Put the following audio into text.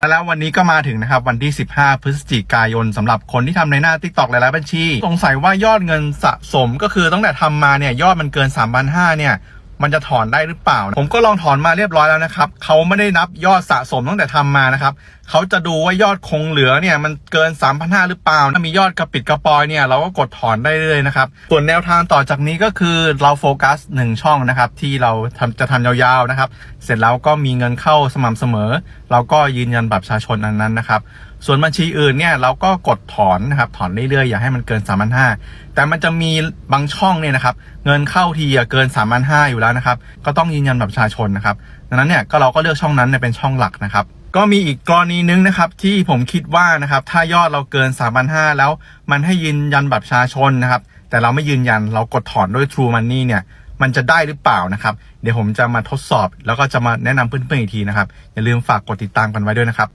แล้ววันนี้ก็มาถึงนะครับวันที่ 15 พฤศจิกายนสำหรับคนที่ทำในหน้า t ิ k t o k หลายๆบัญชี สงสัยว่ายอดเงินสะสมก็คือตั้งแต่ทำมาเนี่ยยอดมันเกิน 3,500เนี่ย มันจะถอนได้หรือเปล่า ผมก็ลองถอนมาเรียบร้อยแล้วนะครับเขาไม่ได้นับยอดสะสมตั้งแต่ทำมานะครับเขาจะดูว่ายอดคงเหลือเนี่ยมันเกิน 3,500 หรือเปล่า ถ้ามียอดกระปิดกระปอยเนี่ยเราก็กดถอนได้เลยนะครับ ส่วนแนวทางต่อจากนี้ก็คือเราโฟกัสหนึ่งช่องนะครับ ที่เราทำจะทำยาวๆนะครับ เสร็จแล้วก็มีเงินเข้าสม่ำเสมอ เราก็ยืนยันบัตรประชาชนอันนั้นนะครับส่วนบัญชีอื่นเนี่ยเราก็กดถอนนะครับถอนเรื่อยๆอย่าให้มันเกิน3,500แต่มันจะมีบางช่องเนี่ยนะครับเงินเข้าทีเกิน3,500อยู่แล้วนะครับก็ต้องยืนยันบัตรประชาชนนะครับดังนั้นเนี่ยก็เราก็เลือกช่องนั้นเป็นช่องหลักนะครับก็มีอีกกรณีนึงนะครับที่ผมคิดว่านะครับถ้ายอดเราเกิน3,500แล้วมันให้ยืนยันบัตรประชาชนนะครับแต่เราไม่ยืนยันเรากดถอนด้วย True Money เนี่ยมันจะได้หรือเปล่านะครับ เดี๋ยวผมจะมาทดสอบ แล้วก็จะมาแนะนำเพื่อนๆอีกทีนะครับ อย่าลืมฝากกดติดตามกันไว้ด้วยนะครับ